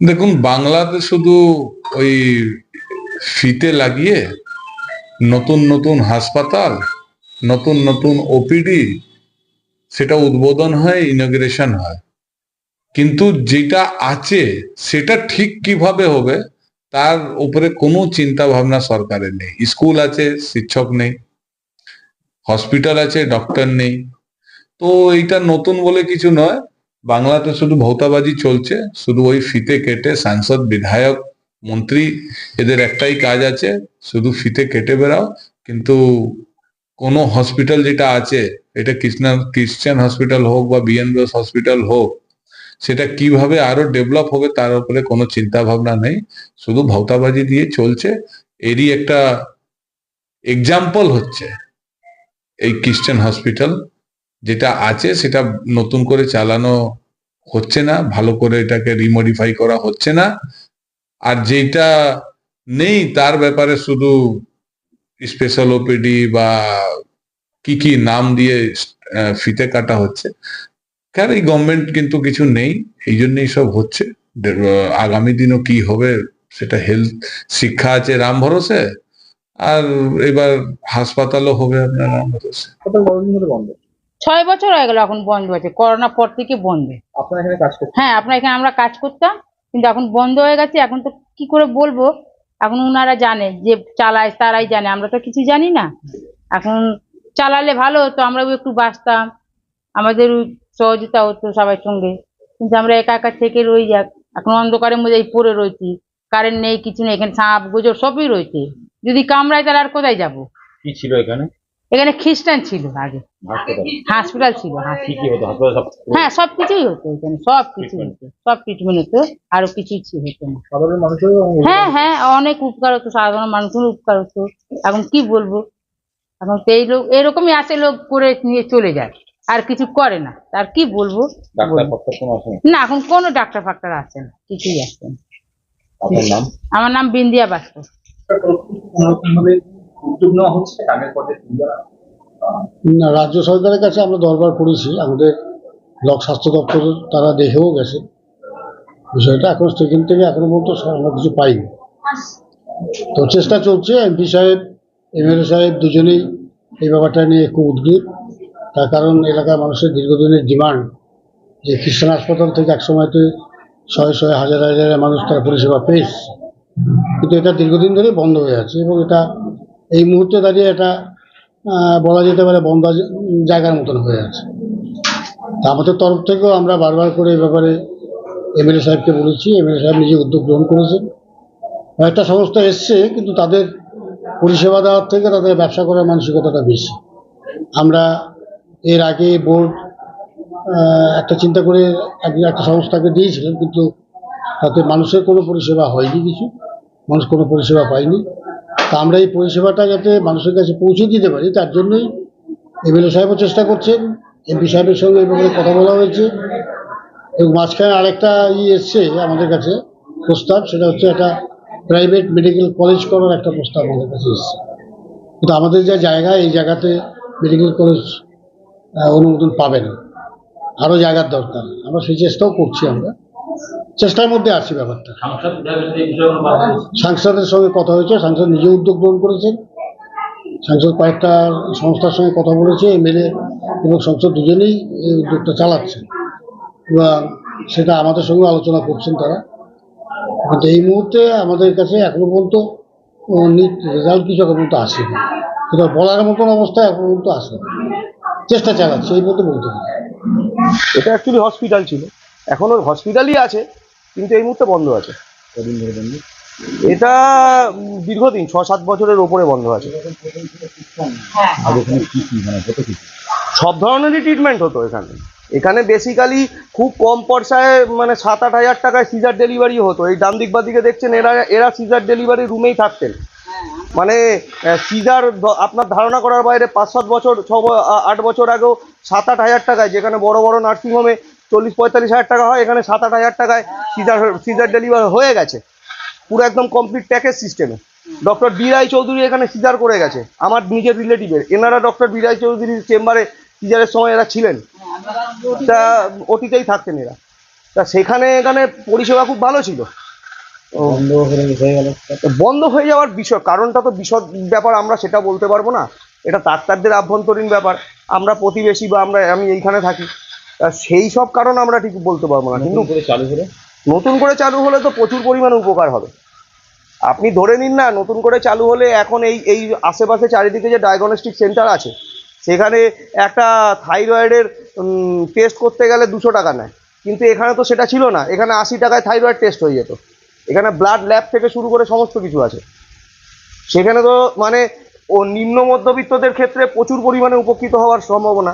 দেখুন, বাংলাতে শুধু ওই ফিতে লাগিয়ে নতুন নতুন হাসপাতাল, নতুন নতুন ওপিডি সেটা উদ্বোধন হয় ইনগ্রেশন হয়। কিন্তু যেটা আছে, সেটা ঠিক কীভাবে হবে, তার উপরে কোনো চিন্তা ভাবনা সরকারের নেই। স্কুল আছে, শিক্ষক নেই, হসপিটাল আছে, ডক্টর নেই। তো এইটা নতুন বলে কিছু নয় বাংলাতে শুধু ভৌতাবাজি চলছে, শুধু ওই ফিতে কেটে সাংসদ, বিধায়ক, মন্ত্রী এদের একটাই কাজ আছে, শুধু ফিতে কেটে বেড়াও। কিন্তু কোনো হসপিটাল যেটা আছে, এটা কৃষ্ণা, ক্রিশ্চিয়ান হসপিটাল হোক বা বিএনবিএস হসপিটাল হোক, সেটা কীভাবে আরও ডেভেলপ হবে তার উপরে কোনো চিন্তা ভাবনা নেই। শুধু ভৌতাবাজি দিয়ে চলছে। এরই একটা এক্সাম্পল হচ্ছে এই ক্রিশ্চিয়ান হসপিটাল। যেটা আছে সেটা নতুন করে চালানো হচ্ছে না, ভালো করে এটাকে রিমডিফাই করা হচ্ছে না। আর যেটা নেই তার ব্যাপারে শুধু স্পেশাল ওপিডি বা কি কি নাম দিয়ে ফিতে কাটা হচ্ছে। কারণ এই গভর্নমেন্ট কিন্তু কিছু নেই, এই জন্যই সব হচ্ছে। আগামী দিনও কি হবে সেটা হেলথ শিক্ষা আছে রাম ভরসে, আর এবার হাসপাতালও হবে আপনার রাম ভরসে। ছয় বছর হয়ে গেল এখন বন্ধ আছে করোনা পর থেকে বন্ধ। আপনার এখানে কাজ করতে হ্যাঁ আপনার এখানে আমরা কাজ করতাম কিন্তু এখন বন্ধ হয়ে গেছে এখন তো কি করে বলব? এখন ওনারা জানে যে চালায় তারাই জানে আমরা তো কিছু জানি না। এখন চালালে ভালো হতো আমরাও একটু বাঁচতাম আমাদের সহযোগিতা হতো সবার সঙ্গে কিন্তু আমরা একা একা থেকে রই যাক। এখন অন্ধকারের মধ্যেই পড়ে রয়েছি কারেন্ট নেই কিছু নেই এখানে সাপ গুজর সবই রয়েছে। যদি কামড়ায় তাহলে আর কোথায় যাব? কি ছিল এখানে? এখানে খ্রিস্টান ছিল আগে। হাসপাতাল ছিল হ্যাঁ সব কিছুই হতো এখানে সব কিছু. হতো সব ট্রিটমেন্ট হতো আরও কিছু হতো। না হ্যাঁ হ্যাঁ অনেক উপকার হতো সাধারণ মানুষের উপকার হতো। এখন কি বলব? এখন তো এই লোক এরকমই আসে লোক করে নিয়ে চলে যায় আর কিছু করে না। আর কি বলব? না? এখন কোনো ডাক্তার ফাক্তার আসে না কিছুই আসে না। আমার নাম বিন্দিয়া বাস্তব কোনোরকমভাবে উদ্যোগ নেওয়া হচ্ছে আগের পর্যায়ে না, রাজ্য সরকারের কাছে আমরা দরবার করেছি আমাদের ব্লক স্বাস্থ্য দপ্তর, তারা দেখেও গেছে। বিষয়টা এখন সেখান থেকে এখনও পর্যন্ত আমরা কিছু পাইনি। তো চেষ্টা চলছে, এমপি সাহেব, এমএলএ সাহেব দুজনেই এই ব্যাপারটা নিয়ে খুব উদ্গ্রীব। তার কারণ এলাকার মানুষের দীর্ঘদিনের ডিমান্ড যে খ্রিস্টান হাসপাতাল থেকে এক সময়তে শয়ে শয়ে হাজার হাজার মানুষ তারা পরিষেবা পেয়েছে। কিন্তু এটা দীর্ঘদিন ধরে বন্ধ হয়ে আছে এবং এটা এই মুহূর্তে দাঁড়িয়ে এটা বলা যেতে পারে বন্ধ জায়গার মতন হয়ে আছে। আমাদের তরফ থেকেও আমরা বারবার করে এই ব্যাপারে এমএলএ সাহেবকে বলেছি এমএলএ সাহেব নিজে উদ্যোগ গ্রহণ করেছেন। একটা সংস্থা এসছে, কিন্তু তাদের পরিষেবা দেওয়ার থেকে তাদের ব্যবসা করার মানসিকতাটা বেশি। আমরা এর আগে বোর্ড একটা চিন্তা করে এক- একটা সংস্থাকে দিয়েছিলেন, কিন্তু তাতে মানুষের কোনো পরিষেবা হয়নি কিছু, মানুষ কোনো পরিষেবা পায়নি। তা আমরা এই পরিষেবাটা যাতে মানুষের কাছে পৌঁছে দিতে পারি, তার জন্যই এমএলএ সাহেবও চেষ্টা করছেন, এমপি সাহেবের সঙ্গে এই কথা বলা হয়েছে। এবং মাঝখানে আরেকটা ই এসছে আমাদের কাছে প্রস্তাব, সেটা হচ্ছে একটা প্রাইভেট মেডিকেল কলেজ করার একটা প্রস্তাব আমাদের কাছে এসছে। কিন্তু আমাদের যা জায়গা, এই জায়গাতে মেডিকেল কলেজ অনুমোদন পাবে না আরও জায়গার দরকার। আমরা সেই চেষ্টাও করছি আমরা। চেষ্টার মধ্যে আছি ব্যাপারটা। সাংসদের সঙ্গে কথা হয়েছে সাংসদ নিজে উদ্যোগ গ্রহণ করেছেন। সাংসদ কয়েকটা সংস্থার সঙ্গে কথা বলেছে এমএলএ এবং সংসদ দুজনেই এই উদ্যোগটা চালাচ্ছেন। এবং সেটা আমাদের সঙ্গে আলোচনা করছেন তারা। কিন্তু এই মুহূর্তে আমাদের কাছে এখনও পর্যন্ত নিট রেজাল্ট কিছু এখন পর্যন্ত আসেনি। সেটা বলার মতন অবস্থা এখন পর্যন্ত আসেনি। চেষ্টা চালাচ্ছে এই মতো বলতে হবে এটা অ্যাকচুয়ালি হসপিটাল ছিল। এখনও হসপিটালই আছে। কিন্তু এই মুহূর্তে বন্ধ আছে। কদিন ধরে বন্ধ? এটা দীর্ঘদিন ছ সাত বছরের ওপরে বন্ধ আছে। কি মানে? সব ধরনেরই ট্রিটমেন্ট হতো এখানে। এখানে বেসিক্যালি খুব কম পয়সায় মানে সাত আট হাজার টাকায় সিজার ডেলিভারি হতো। এই ডান দিক বা দিকে দেখছেন এরা এরা সিজার ডেলিভারি রুমেই থাকতেন। মানে সিজার আপনার ধারণা করার বাইরে পাঁচ সাত বছর ছ আট বছর আগেও সাত আট হাজার টাকায় যেখানে বড় বড় নার্সিংহোমে চল্লিশ পঁয়তাল্লিশ হাজার টাকা হয় এখানে সাত আট হাজার টাকায় সিজার সিজার ডেলিভারি হয়ে গেছে। পুরো একদম কমপ্লিট প্যাকেজ সিস্টেমে ডক্টর বি রায় চৌধুরী এখানে সিজার করে গেছে আমার নিজের রিলেটিভের এনারা ডক্টর বিরাই চৌধুরীর চেম্বারে সিজারের সময় এরা ছিলেন। তা অতীতেই থাকতেন এরা। তা সেখানে এখানে পরিষেবা খুব ভালো ছিল। বন্ধ হয়ে যাওয়ার বিষয় কারণটা তো বিশদ ব্যাপার আমরা সেটা বলতে পারব না। এটা ডাক্তারদের আভ্যন্তরীণ ব্যাপার। আমরা প্রতিবেশী বা আমরা আমি এইখানে থাকি। সেই সব কারণ আমরা ঠিক বলতে পারব না কিন্তু চালু হলে? নতুন করে চালু হলে তো প্রচুর পরিমাণে উপকার হবে। আপনি ধরে নিন না নতুন করে চালু হলে এখন এই এই আশেপাশে চারিদিকে যে ডায়াগনস্টিক সেন্টার আছে সেখানে একটা থাইরয়েডের টেস্ট করতে গেলে দুশো টাকা নেয়। কিন্তু এখানে তো সেটা ছিল না এখানে আশি টাকায় থাইরয়েড টেস্ট হয়ে যেত। এখানে ব্লাড ল্যাব থেকে শুরু করে সমস্ত কিছু আছে। সেখানে তো মানে ও নিম্ন মধ্যবিত্তদের ক্ষেত্রে প্রচুর পরিমাণে উপকৃত হওয়ার সম্ভাবনা।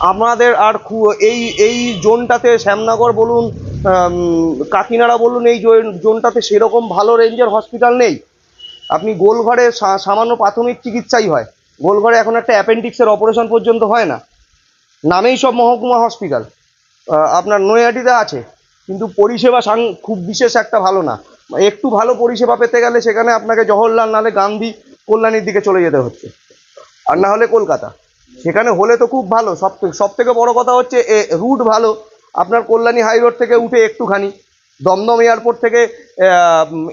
আমাদের আর খু- এই এই জোনটাতে শ্যামনগর বলুন কাকিনাড়া বলুন, এই জোন- জোনটাতে সেরকম ভালো রেঞ্জের হসপিটাল নেই। আপনি গোলঘরে সামান্য প্রাথমিক চিকিৎসাই হয়। গোলঘরে এখন একটা অ্যাপেন্ডিক্সের অপারেশন পর্যন্ত হয় না। নামেই সব মহকুমা হসপিটাল। আপনার নৈহাটিতে আছে, কিন্তু পরিষেবা সাং- খুব বিশেষ একটা ভালো না। একটু ভালো পরিষেবা পেতে গেলে সেখানে আপনাকে জওহরলাল, নালে গান্ধী কল্যাণীর দিকে চলে যেতে হচ্ছে। আর না হলে কলকাতা। সেখানে হলে তো খুব ভালো। সব সব থেকে বড় কথা হচ্ছে, এ রুট ভালো। আপনার কল্যাণী হাই রোড থেকে উঠে একটুখানি। দমদম এয়ারপোর্ট থেকে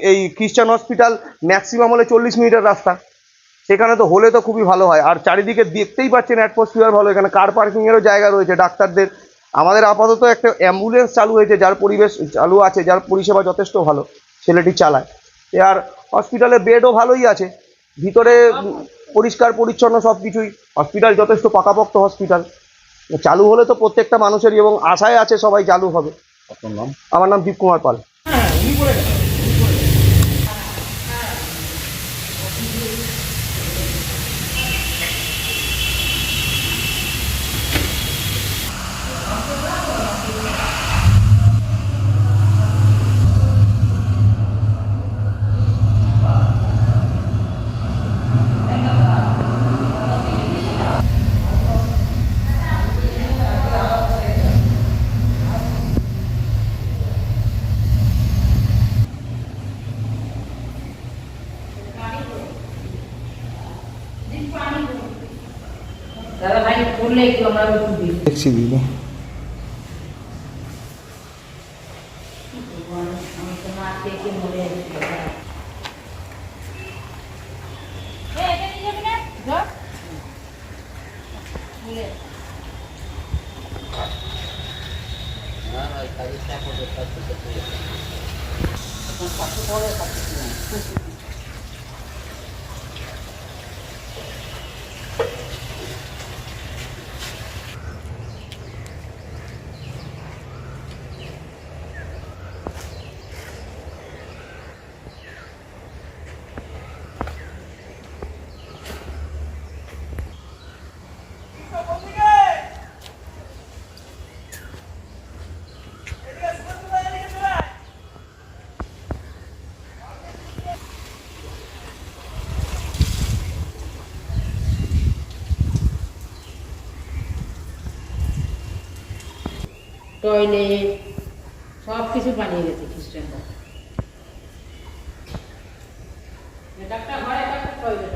এই খ্রিস্টান হসপিটাল ম্যাক্সিমাম হলে চল্লিশ মিনিটের রাস্তা। সেখানে তো হলে তো খুবই ভালো হয়। আর চারিদিকে দেখতেই পাচ্ছেন অ্যাটমসফিয়ার ভালো। এখানে কার পার্কিংয়েরও জায়গা রয়েছে ডাক্তারদের। আমাদের আপাতত একটা অ্যাম্বুলেন্স চালু হয়েছে, যার পরিবেশ চালু আছে, যার পরিষেবা যথেষ্ট ভালো। ছেলেটি চালায়। আর হসপিটালে বেডও ভালোই আছে। ভিতরে পরিষ্কার পরিচ্ছন্ন সব কিছুই। হসপিটাল যথেষ্ট পাকাপোক্ত হসপিটাল চালু হলে তো প্রত্যেকটা মানুষেরই এবং আশায় আছে সবাই চালু হবে। আমার নাম দীপ কুমার পাল দাদা করলে একটু আমরা দিই। দেখছি দিদি। আমি তো টয়লেট সব কিছু বানিয়ে গেছে খ্রিস্টানরা। একটা ঘরে টয়লেট